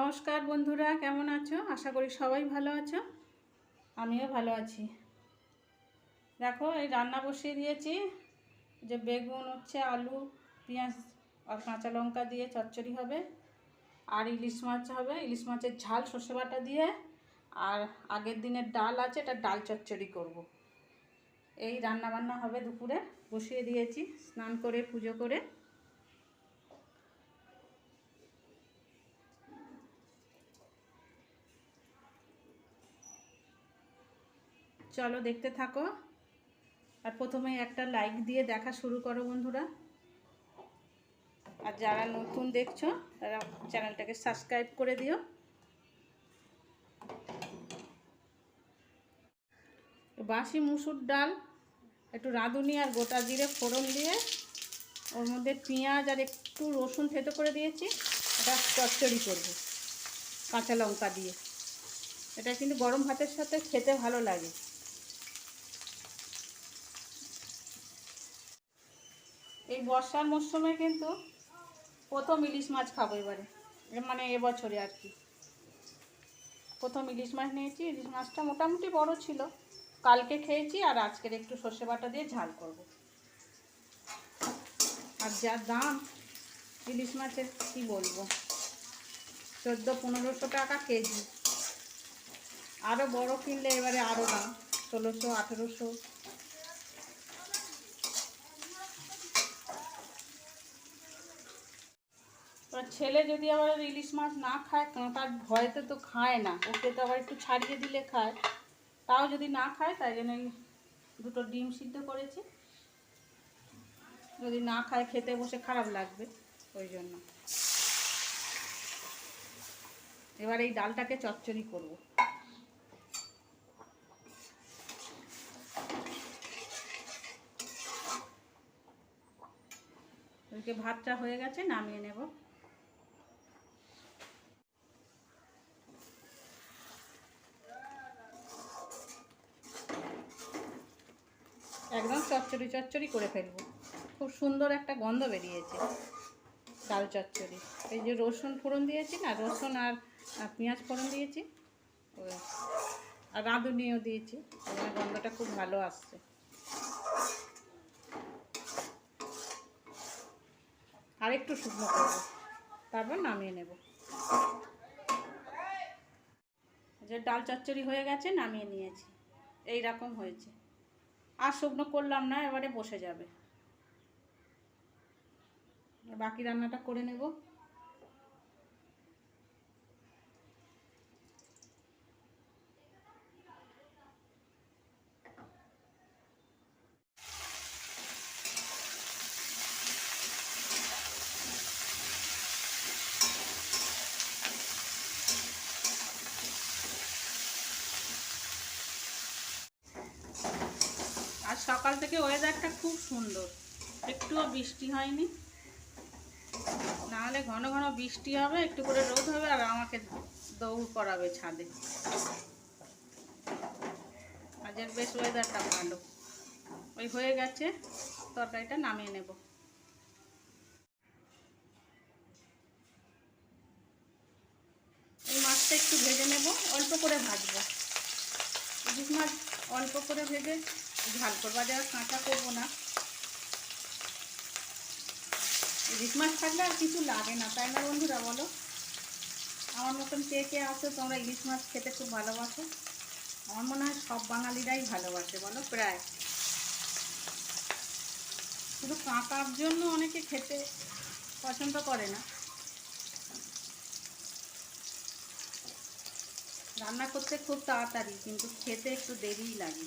নমস্কার বন্ধুরা, কেমন আছো? আশা করি সবাই ভালো আছো। আমিও ভালো আছি। দেখো, এই রান্না বসিয়ে দিয়েছি। যে বেগুন হচ্ছে আলু, পেঁয়াজ আর কাঁচা লঙ্কা দিয়ে চচ্চড়ি হবে। আর ইলিশ মাছ হবে। ইলিশ মাছের ঝাল সর্ষে বাটা দিয়ে। আর আগের দিনের ডাল আছে, এটা ডাল চচ্চড়ি করব। এই রান্না বান্না হবে দুপুরে। বসিয়ে দিয়েছি, স্নান করে, পুজো করে। চলো দেখতে থাকো। আর প্রথমে একটা লাইক দিয়ে দেখা শুরু করো বন্ধুরা। আর যারা নতুন দেখছ, তারা চ্যানেলটাকে সাবস্ক্রাইব করে দিও। বাসি মুসুর ডাল, একটু রাঁধুনি আর গোটা জিরে ফোড়ন দিয়ে। ওর মধ্যে পেঁয়াজ আর একটু রসুন থেতো করে দিয়েছি। এটা চচ্চড়ি করব, কাঁচা লঙ্কা দিয়ে। এটা কিন্তু গরম ভাতের সাথে খেতে ভালো লাগে। এই বর্ষার মরশুমে কিন্তু প্রথম ইলিশ মাছ খাব এবারে। মানে এবছরে আর কি। প্রথম ইলিশ মাছ নিয়েছি, ইলিশ মাছটা মোটামুটি বড় ছিল। কালকে খেয়েছি আর আজকের একটু সর্ষে বাটা দিয়ে ঝাল করব। আর যা দাম, ইলিশ মাছের কি বলব? চোদ্দ পনেরোশো টাকা কেজি। আরও বড় কিনলে এবারে আরও দাম, ষোলোশো, আঠেরোশো। ছেলে যদি আবার ইলিশ মাছ না খায় কাঁটার ভয়তে তো খায় না। ওকে তো আবার একটু ছাড়িয়ে দিলে খায়। তাও যদি না খায়, তাই জন্য দুটো ডিম সিদ্ধ করেছি। যদি না খায়, খেতে বসে খারাপ লাগবে, ওই জন্য। এবার এই ডালটাকে চচ্চড়ি করব। ভাতটা হয়ে গেছে, নামিয়ে নেব একদম চচ্চড়ি চচ্চড়ি করে ফেলব। খুব সুন্দর একটা গন্ধ বেরিয়েছে ডাল চচ্চড়ি। এই যে রসুন ফোড়ন দিয়েছি না, রসুন আর পেঁয়াজ ফোড়ন দিয়েছি আর রাঁধুনিও দিয়েছি গন্ধটা খুব ভালো আসছে। আর একটু শুকনো করব, তারপর নামিয়ে নেব। যে ডাল চচ্চড়ি হয়ে গেছে, নামিয়ে নিয়েছি। এই রকম হয়েছে। আর শুকনো করলাম না এবারে বসে যাবে। বাকি রান্নাটা করে নেব। সকাল থেকে ওয়েদারটা খুব সুন্দর। একটুও বৃষ্টি হয়নি। নাহলে ঘন ঘন বৃষ্টি হবে, একটু করে রোদ হবে, আর আমাকে দৌড় করাবে ছাদে। আজের বেশ ওয়েদারটা ভালো। ওই হয়ে গেছে, তরকারিটা নামিয়ে নেব। মাছটা একটু ভেজে নেব, অল্প করে ভাজবো। ইলিশ মাছ অল্প করে ভেজে ঝাল করব। আর কাঁচা করব না। ইলিশ মাছ থাকলে আর কিছু লাগে না, তাই না বন্ধুরা বলো? আমার মতন কে কে আছো, তোমরা ইলিশ মাছ খেতে খুব ভালোবাসো? আমার মনে হয় সব বাঙালিরাই ভালোবাসে, বলো? প্রায়। শুধু কাঁকার জন্য অনেকে খেতে পছন্দ করে না। রান্না করতে খুব তাড়াতাড়ি, কিন্তু খেতে একটু দেরিই লাগে।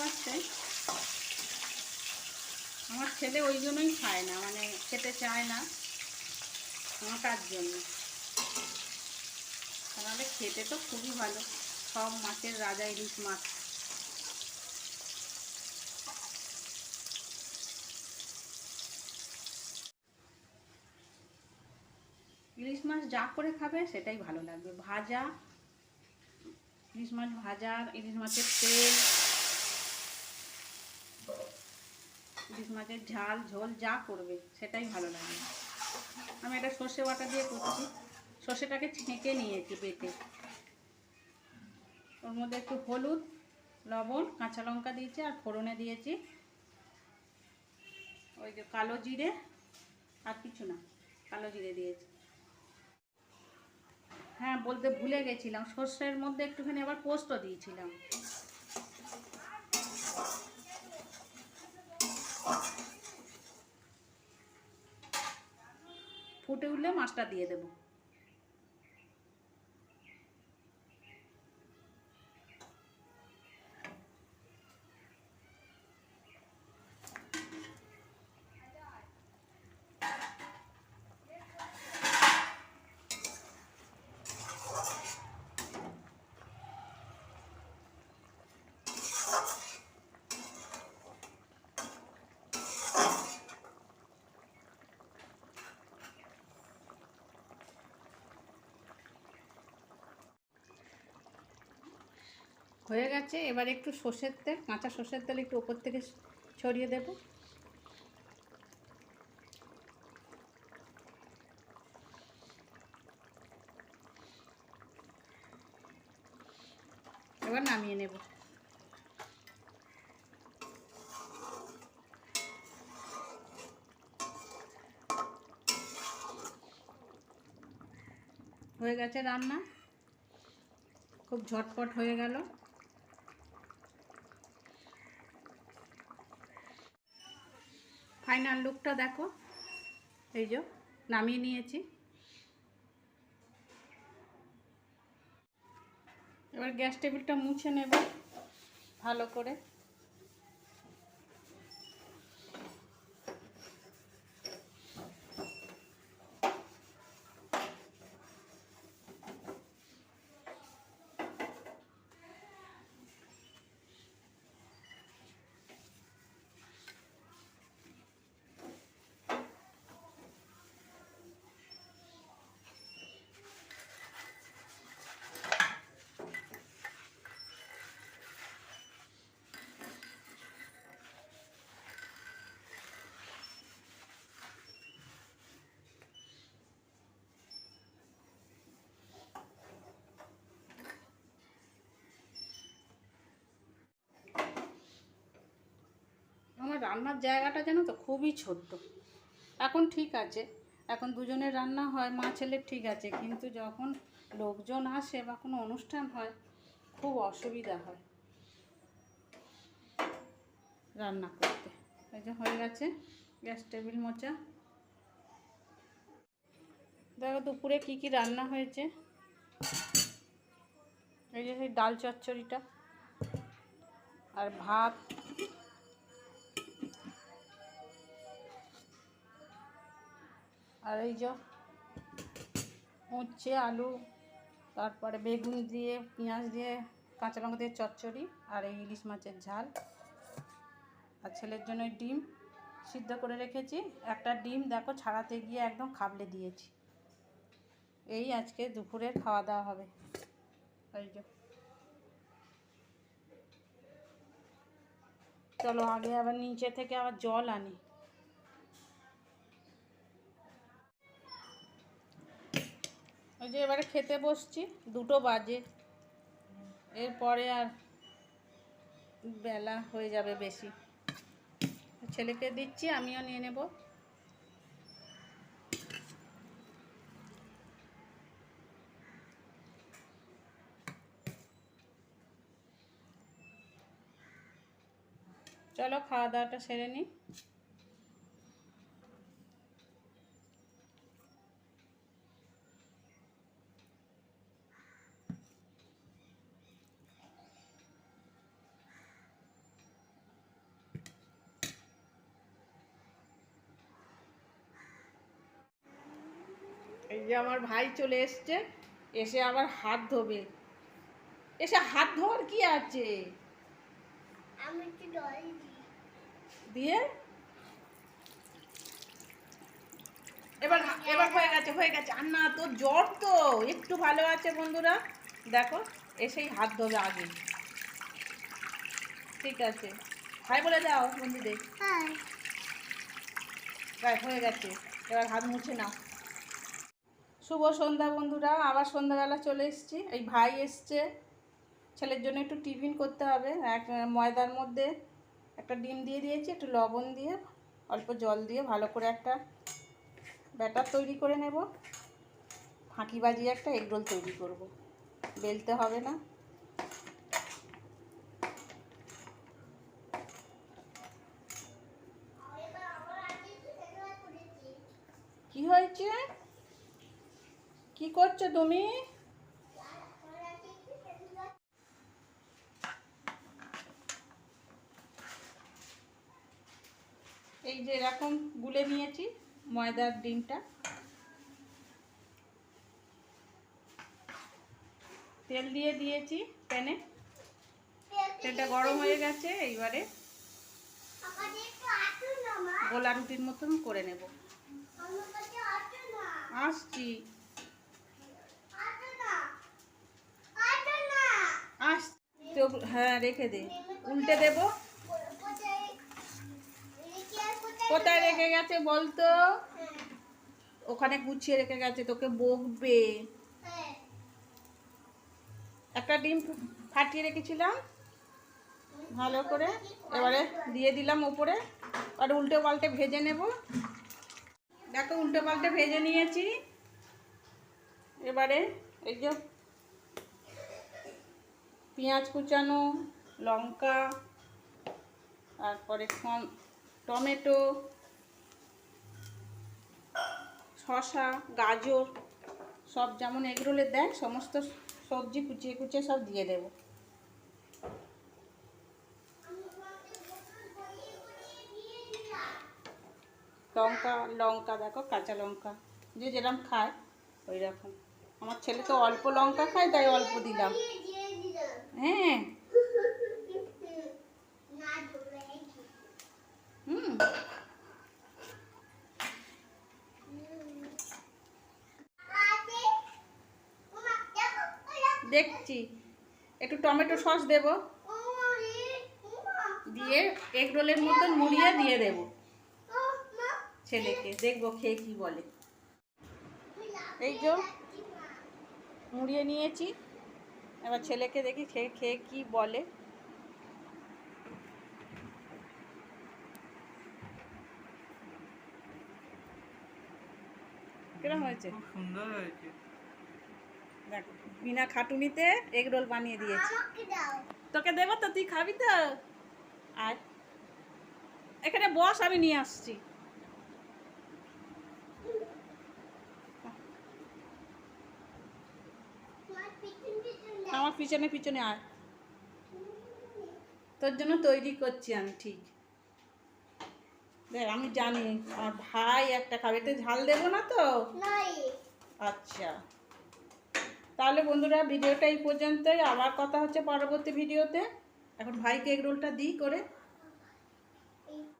বাঁচতে বাঁচতে আমার ছেলে ওই জন্যই খায় না মানে খেতে চায় না কাঁটার জন্য। তাহলে খেতে তো খুবই ভালো, সব মাছের রাজা ইলিশ মাছ। ইলিশ মাছ যা করে খাবে সেটাই ভালো লাগবে। ভাজা, ইলিশ মাছ ভাজা, ইলিশ মাছের তেল ইলিশ মাছের ঝাল, ঝোল, যা করবে, সেটাই ভালো লাগে। আমি এটা সর্ষে বাটা দিয়ে করছি। সর্ষেটাকে ছেঁকে নিয়েছি বেটে। ওর মধ্যে একটু হলুদ, লবণ, কাঁচা লঙ্কা দিয়েছি আর ফোড়নে দিয়েছি। ওই যে কালো জিরে আর কিছু না, কালো জিরে দিয়েছি। হ্যাঁ বলতে ভুলে গেছিলাম, সর্ষের মধ্যে একটুখানি আবার পোস্ত দিয়েছিলাম। ফুটে উঠলে মাছটা দিয়ে দেবো। হয়ে গেছে। এবার একটু সর্ষের তেল, কাঁচা সর্ষের তেল একটু ওপর থেকে ছড়িয়ে দেব। এবার নামিয়ে নেব। হয়ে গেছে রান্না। খুব ঝটপট হয়ে গেল। ফাইনাল লুকটা দেখো। এই যে নামিয়ে নিয়েছি। এবার গ্যাস টেবিলটা মুছে নেব ভালো করে আমার রান্নার জায়গাটা যেন তো খুবই ছোট্ট। এখন ঠিক আছে। এখন দুজনের রান্না হয়, মা ছেলের ঠিক আছে। কিন্তু যখন লোকজন আসে বা কোনো অনুষ্ঠান হয়, খুব অসুবিধা হয় রান্না করতে। এই যে হয়ে গেছে গ্যাস টেবিল মোচা দেখো দুপুরে কি কি রান্না হয়েছে। এই যে সেই ডাল চচ্চড়িটা আর ভাত। আর এই যে উচ্ছে, আলু, তারপরে বেগুন দিয়ে, পেঁয়াজ দিয়ে, কাঁচা লঙ্কা দিয়ে চচ্চড়ি আর এই ইলিশ মাছের ঝাল। আর ছেলের জন্য ডিম সিদ্ধ করে রেখেছি। একটা ডিম দেখো ছাড়াতে গিয়ে একদম খাবলে দিয়েছি। এই আজকে দুপুরের খাওয়া দাওয়া হবে। এই যে। চলো আগে আবার নিচে থেকে আবার জল আনি। ওই যে এবারে খেতে বসছি, দুটো বাজে। এরপরে আর বেলা হয়ে যাবে বেশি। ছেলেকে দিচ্ছি, আমিও নিয়ে নেব। চলো খাওয়া দাওয়াটা সেরে নিই এই যে আমার ভাই চলে এসছে এসে আবার হাত ধোবে। এসে হাত ধোয়ার কি আছে? দিয়ে? এবার এবার হয়ে গেছে হয়ে গেছে। আর না তোর জ্বর তো একটু ভালো আছে বন্ধুরা। দেখো এসেই হাত ধোবে আগে। ঠিক আছে। হাই বলে দাও বন্ধুদের। হ্যাঁ। হয়ে গেছে। এবার হাত মুছে নাও। শুভ সন্ধ্যা বন্ধুরা, আবার সন্ধ্যাবেলা চলে এসেছি। এই ভাই এসছে, ছেলের জন্য একটু টিফিন করতে হবে। এক, ময়দার মধ্যে একটা ডিম দিয়ে দিয়েছি, একটু লবণ দিয়ে, অল্প জল দিয়ে ভালো করে একটা ব্যাটার তৈরি করে নেব। ফাঁকি বাজিয়ে একটা এগরোল তৈরি করব। বেলতে হবে না। কি হয়েছে? কি করছ তুমি? এই যে এরকম গুলে নিয়েছি ময়দার ডিমটা। তেল দিয়ে দিয়েছি প্যানে। তেলটা গরম হয়ে গেছে, এইবারে গোলা রুটির মতন করে নেব। আসছি আটু না আটু না আস তো হ্যাঁ রেখে দে। উল্টে দেব। কোথায় রেখে গেছে বলতো ওখানে গুছিয়ে রেখে গেছে, তোকে বকবে। একটা ডিম ফাটিয়ে রেখেছিলাম। ভালো করে। এবারে দিয়ে দিলাম ওপরে। আর উল্টে পাল্টে ভেজে নেব। দেখো, উল্টে পাল্টে ভেজে নিয়েছি। এবারে এই যে পেঁয়াজ কুচানো, লঙ্কা, তারপরে টম- টমেটো, শসা, গাজর, সব যেমন এগরোলে দেয় সমস্ত সবজি কুচিয়ে কুচিয়ে সব দিয়ে দেবো। লঙ্কা লঙ্কা দেখো, কাঁচা লঙ্কা, যে যেরকম খায় ওই রকম আমার ছেলে তো অল্প লঙ্কা খায়, তাই অল্প দিলাম। হ্যাঁ। হুম। দেখছি। একটু টমেটো সস দেব। দিয়ে এগ রোলের মতন মুড়িয়ে দিয়ে দেব। ছেলেকে। দেখব খেয়ে কি বলে। এই যে, মুড়িয়ে নিয়েছি। এবার ছেলেকে দেখি খেয়ে খেয়ে কি বলে। কিরম হয়েছে? খুব সুন্দর হয়েছে। দেখ বিনা খাটুনিতে এগ রোল বানিয়ে দিয়েছি। তোকে দেবো তো তুই খাবি তো। আর এখানে বস আমি নিয়ে আসছি তোমার পিছন পিছন দাও আমার পিছনে পিছনে আয়। তোর জন্য তৈরি করছি আমি ঠিক। দেখ আমি জানি আমার ভাই একটা খাবে। এতে ঝাল দেবো না তো? আচ্ছা। তাহলে বন্ধুরা ভিডিওটা এই পর্যন্তই। আবার কথা হচ্ছে পরবর্তী ভিডিওতে। এখন ভাইকে এগ রোলটা দিই করে।